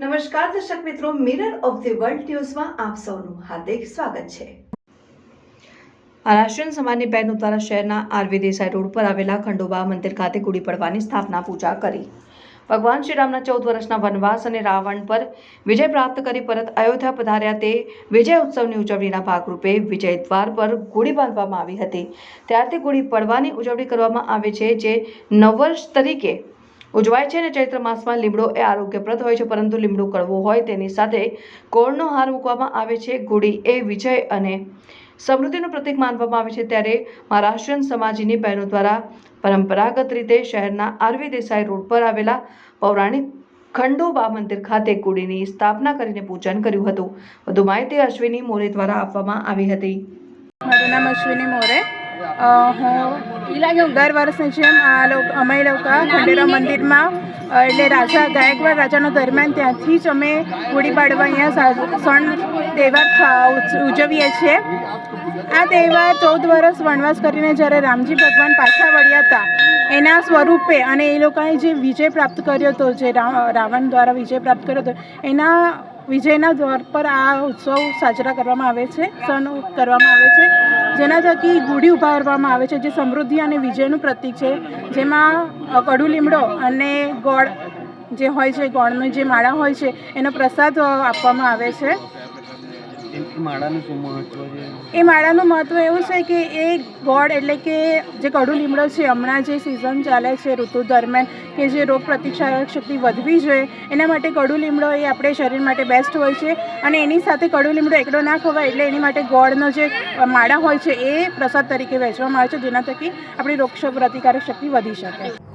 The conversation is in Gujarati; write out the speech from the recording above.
નમસ્કાર, દર્શક મિત્રો મિરર ઓફ ધી વર્લ્ડ ન્યૂઝમાં આપ સૌનું હાર્દિક સ્વાગત છે. રાષ્ટ્રીય સમાજની બહેનો દ્વારા શહેરના આરવી દેસાઈ રોડ પર આવેલા ખંડોબા મંદિર ખાતે ગુડી પડવાની સ્થાપના પૂજા કરી. ભગવાન શ્રીરામના ચૌદ વર્ષના વનવાસ અને રાવણ પર વિજય પ્રાપ્ત કરી પરત અયોધ્યા પધાર્યા તે વિજય ઉત્સવની ઉજવણીના ભાગરૂપે વિજય દ્વાર પર ગુડી બાંધવામાં આવી હતી. ત્યારથી ગુડી પડવાની ઉજવણી કરવામાં આવે છે, જે નવ વર્ષ તરીકે ઉજવાય છે અને ચૈત્ર માસમાં લીમડો એ આરોગ્યપ્રદ હોય છે, પરંતુ લીમડો કડવો હોય તેની સાથે કોળનો હાર મૂકવામાં આવે છે, ગુડી એ વિજય અને સમૃદ્ધિનું પ્રતીક માનવામાં આવે છે. ત્યારે મહારાષ્ટ્રીયન સમાજની બહેનો દ્વારા પરંપરાગત રીતે શહેરના આરવી દેસાઈ રોડ પર આવેલા પૌરાણિક ખંડોબા મંદિર ખાતે ગુડીની સ્થાપના કરીને પૂજન કર્યું હતું. વધુ માહિતી અશ્વિની મોરે દ્વારા આપવામાં આવી હતી. મારું નામ અશ્વિની મોરે. હું દર વર્ષની જેમ અમે લોકો ખંડેરાવ મંદિરમાં એટલે રાજા, ગાયકવાડ રાજાનો દરમિયાન ત્યાંથી જ અમે ગુડી પાડવા અહીંયા સણ તહેવાર ઉજવીએ છીએ. આ તહેવાર ચૌદ વર્ષ વનવાસ કરીને જ્યારે રામજી ભગવાન પાછા વળ્યા હતા, એના સ્વરૂપે અને એ લોકોએ જે વિજય પ્રાપ્ત કર્યો હતો, જે રાવણ દ્વારા વિજય પ્રાપ્ત કર્યો હતો, એના વિજયના દ્વાર પર આ ઉત્સવ સાજરા કરવામાં આવે છે, સણ કરવામાં આવે છે. જેના થકી ગુડી ઉભારવામાં આવે છે, જે સમૃદ્ધિ અને વિજયનું પ્રતીક છે, જેમાં કડુ લીમડો અને ગોળ જે હોય છે, ગોળની જે માળા હોય છે, એનો પ્રસાદ આપવામાં આવે છે. એ માળાનું મહત્ત્વ એવું છે કે એ ગોળ એટલે કે જે કડુ લીમડો છે, હમણાં જે સિઝન ચાલે છે, ઋતુ દરમિયાન કે જે રોગ પ્રતિકારક શક્તિ વધવી જોઈએ, એના માટે કડુ લીમડો એ આપણે શરીર માટે બેસ્ટ હોય છે. અને એની સાથે કડુ લીમડો એકડો ના ખવાય એટલે એની માટે ગોળનો જે માળા હોય છે, એ પ્રસાદ તરીકે વહેંચવામાં આવે છે, જેના થકી આપણી રોગ પ્રતિકારક શક્તિ વધી શકે.